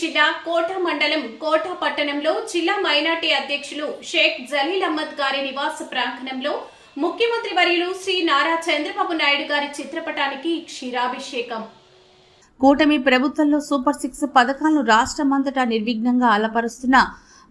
జిల్లా కోట మండలం కోట పట్టణంలో జిల్లా మైనార్టీ అధ్యక్షులు షేక్ జలీల్ అహ్మద్ గారి నివాస ప్రాంగణంలో ముఖ్యమంత్రి వర్యులు శ్రీ నారా చంద్రబాబు నాయుడు గారి చిత్రపటానికి క్షీరాభిషేకం. కూటమి ప్రభుత్వంలో సూపర్ సిక్స్ పథకాలను రాష్ట్రమంతటా నిర్విఘ్నంగా అలపరుస్తున్న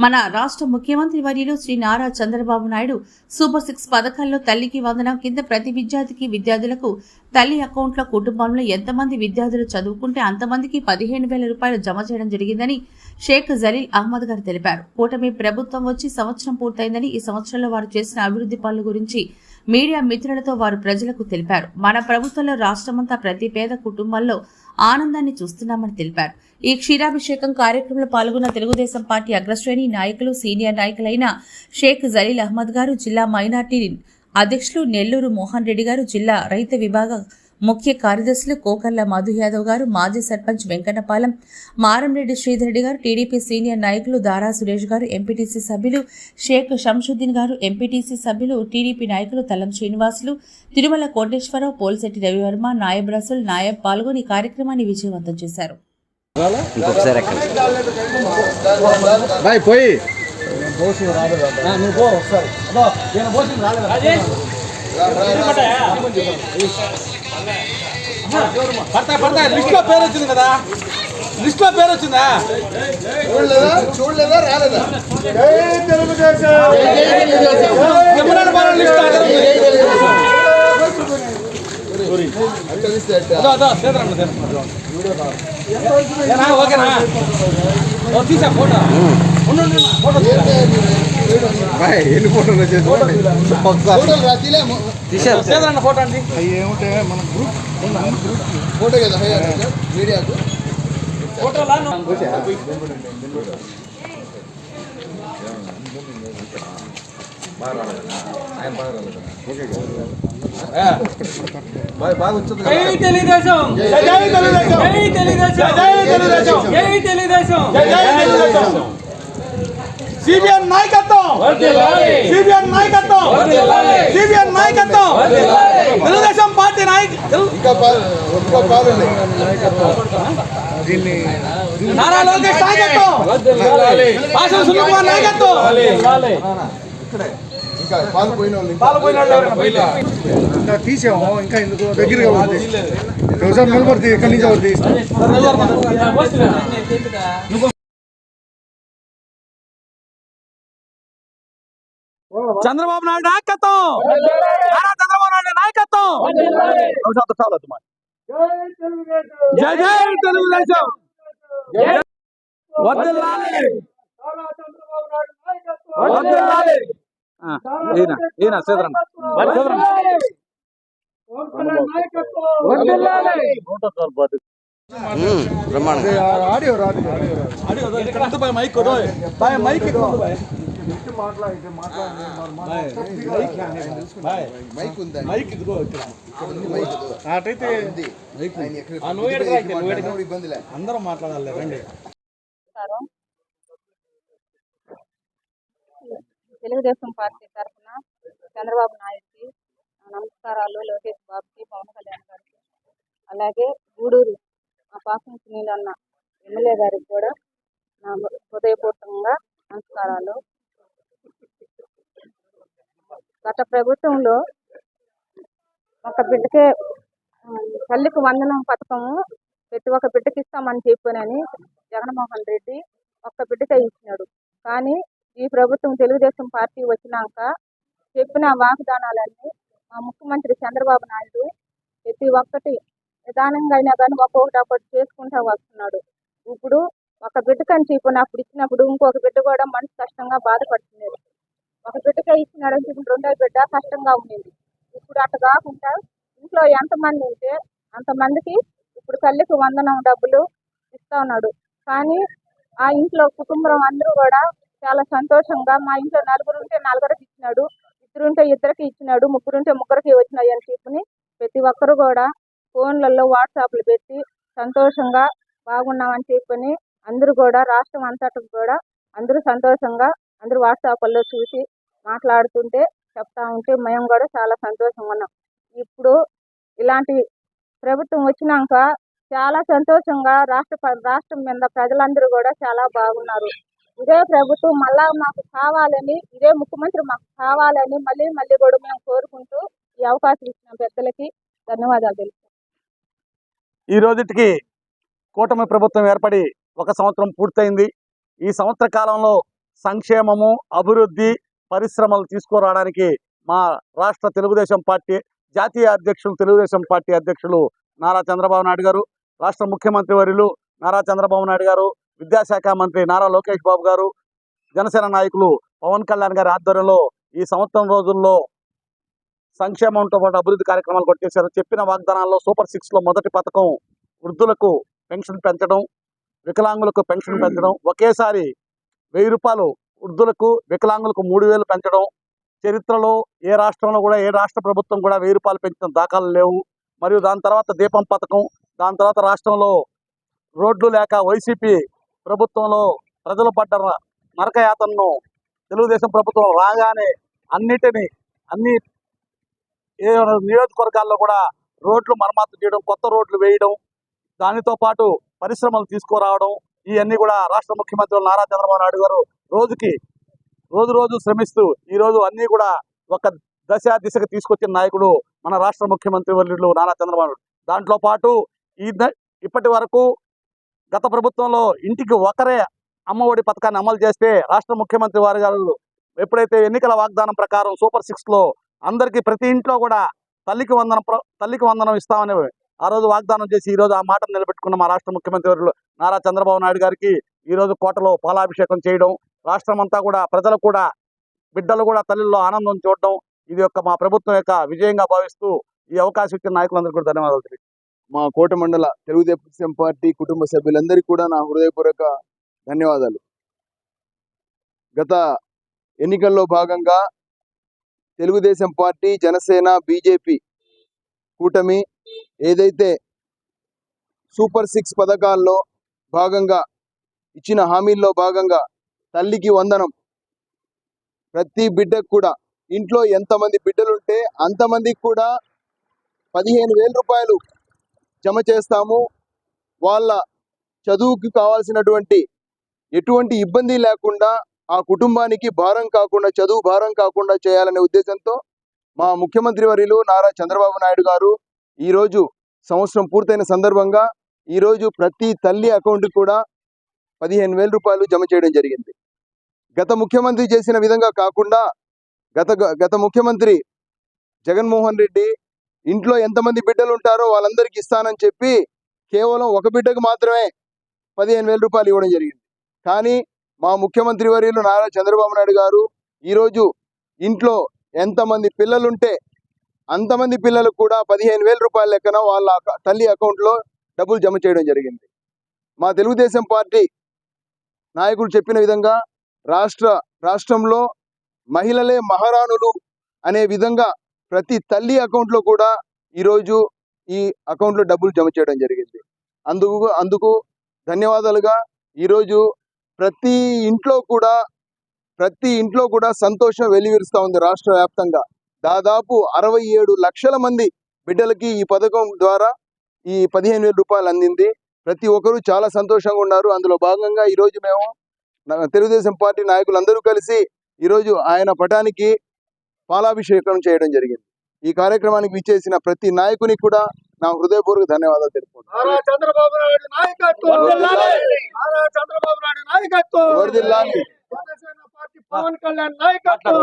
మన రాష్ట్ర ముఖ్యమంత్రి వర్యులు శ్రీ నారా చంద్రబాబు నాయుడు సూపర్ సిక్స్ పథకాల్లో తల్లికి వందనం కింద ప్రతి విద్యార్థికి విద్యార్థులకు తల్లి అకౌంట్లో కుటుంబంలో ఎంతమంది విద్యార్థులు చదువుకుంటే అంతమందికి పదిహేను వేల రూపాయలు జమ చేయడం జరిగిందని షేక్ జలీల్ అహ్మద్ గారు తెలిపారు. కూటమి ప్రభుత్వం వచ్చి సంవత్సరం పూర్తయిందని ఈ సంవత్సరంలో వారు చేసిన అభివృద్ధి పనుల గురించి మీడియా మిత్రులతో వారు ప్రజలకు తెలిపారు. మన ప్రభుత్వంలో రాష్ట్రమంతా ప్రతి పేద కుటుంబాల్లో ఆనందాన్ని చూస్తున్నామని తెలిపారు. ఈ క్షీరాభిషేకం కార్యక్రమంలో పాల్గొన్న తెలుగుదేశం పార్టీ అగ్రశ్రేణి నాయకులు సీనియర్ నాయకులైన షేక్ జలీల్ అహ్మద్ గారు జిల్లా మైనార్టీ అధ్యక్షులు నెల్లూరు మోహన్ రెడ్డి గారు జిల్లా రైతు విభాగ ముఖ్య కార్యదర్శులు కోకర్ల మధు యాదవ్ గారు మాజీ సర్పంచ్ వెంకన్నపాలెం మారంరెడ్డి శ్రీధర్ రెడ్డి గారు టీడీపీ సీనియర్ నాయకులు దారా సురేష్ గారు ఎంపీటీసీ సభ్యులు షేక్ షంషుద్దీన్ గారు ఎంపీటీసీ సభ్యులు టీడీపీ నాయకులు తలం శ్రీనివాసులు తిరుమల కోటేశ్వరరావు పోల్శెట్టి రవివర్మ నాయబ్ రసుల్ నాయబ్ పాల్గొని ఈ కార్యక్రమాన్ని విజయవంతం చేశారు. పడతా పడతా లిస్ట్ లో పేరు వచ్చింది కదా లిస్ట్ లో పేరు వచ్చిందా చూడలేదా చూడలేదా రాలేదా ఎమ్మెల్యేల బాగా లిస్ట్ అక్కడ ఉంది. తెలిస్తే అదో అదో సీతారామ సీతారామ. ఏనా, ఓకేనా ఓ, తీసా ఫోటో ఉండు, ఉండు, ఉండు, ఫోటో తీసా. బాయ్ ఎన్ని ఫోటోలు ఫోటోలు రాతీలే తీశారు. సీతారామ ఫోటో అండి ఏముంటే మన గ్రూప్ ఫోటో కదా మీడియాకు. జై తెలుగుదేశం. తెలుగుదేశం. తెలుగుదేశం. తెలుగుదేశం. తెలుగుదేశం. సిబిఎన్ నాయకత్వం! సిబిఎన్ నాయకత్వం! సిబిఎన్ నాయకత్వం! తెలుగుదేశం పార్టీ నాయక నారా లోకేష్ నాయకత్వం! భాషల సుకుమార్ నాయకత్వం! ఇంకా పాలు పోయిన వాళ్ళు ఇంకా తీసాము ఇంకా ఎందుకు దగ్గరగా ఉంది ఒకసారి నిలబడితే ఎక్కడి నుంచి చంద్రబాబు నాయుడు నాయకత్వం. చంద్రబాబు నాయుడు నాయకత్వం. జై జై తెలుగుదేశం. వద్దలాలి వద్దలాలి ఈయన ఈయన ఆడియో రాదు బాయ్ మైక్ మైక్ అందరం మాట్లాడాలి రండి. తెలుగుదేశం పార్టీ తరఫున చంద్రబాబు నాయుడుకి నమస్కారాలు లోకేష్ బాబుకి పవన్ కళ్యాణ్ గారికి. అలాగే గూడూరు మా పాసం సునీల్ అన్న ఎమ్మెల్యే గారికి కూడా నా హృదయపూర్వకంగా నమస్కారాలు. గత ప్రభుత్వంలో ఒక బిడ్డకే తల్లికి వందనం పథకము ప్రతి ఒక్క బిడ్డకి ఇస్తామని చెప్పానని జగన్మోహన్ రెడ్డి ఒక్క బిడ్డకే ఇచ్చినాడు కానీ ఈ ప్రభుత్వం తెలుగుదేశం పార్టీ వచ్చినాక చెప్పిన వాగ్దానాలన్నీ మా ముఖ్యమంత్రి చంద్రబాబు నాయుడు ప్రతి ఒక్కటి నిదానంగా అయినా కానీ ఒక్కొక్కటి ఒకటి చేసుకుంటూ వస్తున్నాడు. ఇప్పుడు ఒక బిడ్డకని చెప్పిన అప్పుడు ఇచ్చినప్పుడు ఇంకొక బిడ్డ కూడా మనసు కష్టంగా బాధపడుతున్నాడు. ఒక బిడ్డకే ఇచ్చినాడని ఇప్పుడు రెండో బిడ్డ కష్టంగా ఉండింది. ఇప్పుడు అట్లా కాకుండా ఇంట్లో ఎంతమంది ఉంటే అంతమందికి ఇప్పుడు తల్లికి వందనం డబ్బులు ఇస్తా ఉన్నాడు. కానీ ఆ ఇంట్లో కుటుంబం అందరూ కూడా చాలా సంతోషంగా మా ఇంట్లో నలుగురు ఉంటే నలుగురికి ఇచ్చినాడు ఇద్దరు ఉంటే ఇద్దరికి ఇచ్చినాడు ముగ్గురు ఉంటే ముగ్గురికి వచ్చినాయి అని చెప్పి ప్రతి ఒక్కరు కూడా ఫోన్లలో వాట్సాప్లు పెట్టి సంతోషంగా బాగున్నామని చెప్పని అందరూ కూడా రాష్ట్రం అంతటా కూడా అందరూ సంతోషంగా అందరూ వాట్సాప్లో చూసి మాట్లాడుతుంటే చెప్తా ఉంటే మేము కూడా చాలా సంతోషంగా ఉన్నాం. ఇప్పుడు ఇలాంటి ప్రభుత్వం వచ్చినాక చాలా సంతోషంగా రాష్ట్ర రాష్ట్రం మీద ప్రజలందరూ కూడా చాలా బాగున్నారు. ఇదే ప్రభుత్వం మళ్ళా మాకు కావాలని ఇదే ముఖ్యమంత్రి మాకు కావాలని మళ్ళీ మళ్ళీ కూడా మేము కోరుకుంటూ ఈ అవకాశం ఇచ్చిన పెద్దలకి ధన్యవాదాలు తెలుసు ఈ రోజుటికి కూటమి ప్రభుత్వం ఏర్పడి ఒక సంవత్సరం పూర్తయింది. ఈ సంవత్సర కాలంలో సంక్షేమము అభివృద్ధి పరిశ్రమలు తీసుకురావడానికి మా రాష్ట్ర తెలుగుదేశం పార్టీ జాతీయ అధ్యక్షులు తెలుగుదేశం పార్టీ అధ్యక్షులు నారా చంద్రబాబు నాయుడు గారు రాష్ట్ర ముఖ్యమంత్రి వర్యులు నారా చంద్రబాబు నాయుడు గారు విద్యాశాఖ మంత్రి నారా లోకేష్ బాబు గారు జనసేన నాయకులు పవన్ కళ్యాణ్ గారి ఆధ్వర్యంలో ఈ సంవత్సరం రోజుల్లో సంక్షేమంతో పాటు అభివృద్ధి కార్యక్రమాలు కొట్టేశారు చెప్పిన వాగ్దానాల్లో సూపర్ సిక్స్లో మొదటి పథకం వృద్ధులకు పెన్షన్ పెంచడం వికలాంగులకు పెన్షన్ పెంచడం ఒకేసారి వెయ్యి రూపాయలు వృద్ధులకు వికలాంగులకు మూడు వేలు పెంచడం. చరిత్రలో ఏ రాష్ట్రంలో కూడా ఏ రాష్ట్ర ప్రభుత్వం కూడా వెయ్యి రూపాయలు పెంచిన దాఖలు లేవు. మరియు దాని తర్వాత దీపం పథకం దాని తర్వాత రాష్ట్రంలో రోడ్లు లేక వైసీపీ ప్రభుత్వంలో ప్రజలు పడ్డ నరకయాతను తెలుగుదేశం ప్రభుత్వం రాగానే అన్నిటిని అన్ని ఏ నియోజకవర్గాల్లో కూడా రోడ్లు మరమ్మతు చేయడం కొత్త రోడ్లు వేయడం దానితో పాటు పరిశ్రమలు తీసుకురావడం ఇవన్నీ కూడా రాష్ట్ర ముఖ్యమంత్రి నారా చంద్రబాబు నాయుడు గారు రోజుకి రోజు రోజు శ్రమిస్తూ ఈ రోజు అన్ని కూడా ఒక దశ దిశకు తీసుకొచ్చిన నాయకుడు మన రాష్ట్ర ముఖ్యమంత్రి వర్యులు నారా చంద్రబాబు దాంట్లో పాటు ఈ ద- ఇప్పటి వరకు గత ప్రభుత్వంలో ఇంటికి ఒకరే అమ్మఒడి పథకాన్ని అమలు చేస్తే రాష్ట్ర ముఖ్యమంత్రి వారి గారు ఎప్పుడైతే ఎన్నికల వాగ్దానం ప్రకారం సూపర్ సిక్స్లో అందరికీ ప్రతి ఇంట్లో కూడా తల్లికి వందనం తల్లికి వందనం ఇస్తామని ఆ రోజు వాగ్దానం చేసి ఈ రోజు ఆ మాటను నిలబెట్టుకున్న మా రాష్ట్ర ముఖ్యమంత్రి నారా చంద్రబాబు నాయుడు గారికి ఈ రోజు కోటలో పాలాభిషేకం చేయడం రాష్ట్రం అంతా కూడా ప్రజలు కూడా బిడ్డలు కూడా తల్లిలో ఆనందం చూడడం ఇది యొక్క మా ప్రభుత్వం యొక్క విజయంగా భావిస్తూ ఈ అవకాశం ఇచ్చిన నాయకులందరికీ కూడా ధన్యవాదాలు మా కోట మండల తెలుగుదేశం పార్టీ కుటుంబ సభ్యులందరికీ కూడా నా హృదయపూర్వక ధన్యవాదాలు. గత ఎన్నికల్లో భాగంగా తెలుగుదేశం పార్టీ జనసేన బీజేపీ కూటమి ఏదైతే సూపర్ సిక్స్ పథకాల్లో భాగంగా ఇచ్చిన హామీల్లో భాగంగా తల్లికి వందనం ప్రతి బిడ్డకు కూడా ఇంట్లో ఎంతమంది బిడ్డలుంటే అంతమందికి కూడా పదిహేను వేల రూపాయలు జమ చేస్తాము. వాళ్ళ చదువుకి కావాల్సినటువంటి ఎటువంటి ఇబ్బంది లేకుండా ఆ కుటుంబానికి భారం కాకుండా చదువు భారం కాకుండా చేయాలనే ఉద్దేశంతో మా ముఖ్యమంత్రి వర్యులు నారా చంద్రబాబు నాయుడు గారు ఈరోజు సంవత్సరం పూర్తయిన సందర్భంగా ఈరోజు ప్రతి తల్లి అకౌంట్కి కూడా పదిహేను వేల రూపాయలు జమ చేయడం జరిగింది. గత ముఖ్యమంత్రి చేసిన విధంగా కాకుండా గత గత ముఖ్యమంత్రి జగన్మోహన్ రెడ్డి ఇంట్లో ఎంతమంది బిడ్డలు ఉంటారో వాళ్ళందరికీ ఇస్తానని చెప్పి కేవలం ఒక బిడ్డకు మాత్రమే పదిహేను వేల రూపాయలు ఇవ్వడం జరిగింది. కానీ మా ముఖ్యమంత్రి వర్యులు నారా చంద్రబాబు నాయుడు గారు ఈరోజు ఇంట్లో ఎంతమంది పిల్లలుంటే అంతమంది పిల్లలకు కూడా పదిహేను వేల రూపాయల లెక్కన వాళ్ళ తల్లి అకౌంట్లో డబ్బులు జమ చేయడం జరిగింది. మా తెలుగుదేశం పార్టీ నాయకులు చెప్పిన విధంగా రాష్ట్ర రాష్ట్రంలో మహిళలే మహారాణులు అనే విధంగా ప్రతి తల్లి అకౌంట్లో కూడా ఈరోజు ఈ అకౌంట్లో డబ్బులు జమ చేయడం జరిగింది. అందుకు అందుకు ధన్యవాదాలుగా ఈరోజు ప్రతి ఇంట్లో కూడా ప్రతి ఇంట్లో కూడా సంతోషం వెలివిరుస్తూ ఉంది రాష్ట్ర వ్యాప్తంగా. దాదాపు అరవై ఏడు లక్షల మంది బిడ్డలకి ఈ పథకం ద్వారా ఈ పదిహేను వేల రూపాయలు అందింది. ప్రతి ఒక్కరూ చాలా సంతోషంగా ఉన్నారు. అందులో భాగంగా ఈరోజు మేము తెలుగుదేశం పార్టీ నాయకులందరూ కలిసి ఈరోజు ఆయన పటానికి పాలాభిషేకం చేయడం జరిగింది. ఈ కార్యక్రమానికి విచ్చేసిన ప్రతి నాయకునికి కూడా నా హృదయపూర్వక ధన్యవాదాలు తెలుపుకుంటున్నాను. పవన్ కళ్యాణ్ నాయకత్వం.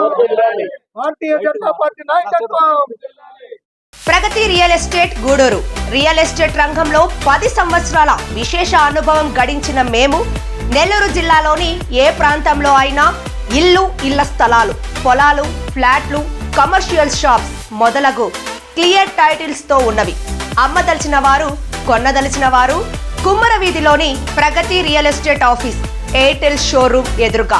భారతీయ జనతా పార్టీ నాయకత్వం. Pragati real estate Gudur. Real estate రంగంలో పది సంవత్సరాల విశేష అనుభవం గడించిన మేము నెల్లూరు జిల్లాలోని ఏ ప్రాంతంలో అయినా ఇల్లు ఇళ్ళ స్థలాలు పొలాలు ఫ్లాట్లు కమర్షియల్ షాప్స్ మొదలగు క్లియర్ టైటిల్స్తో ఉన్నవి. అమ్మదలిచిన వారు కొన్నదలిచిన వారు కుమ్మర వీధిలోని Pragati real estate office Airtel showroom ఎదురుగా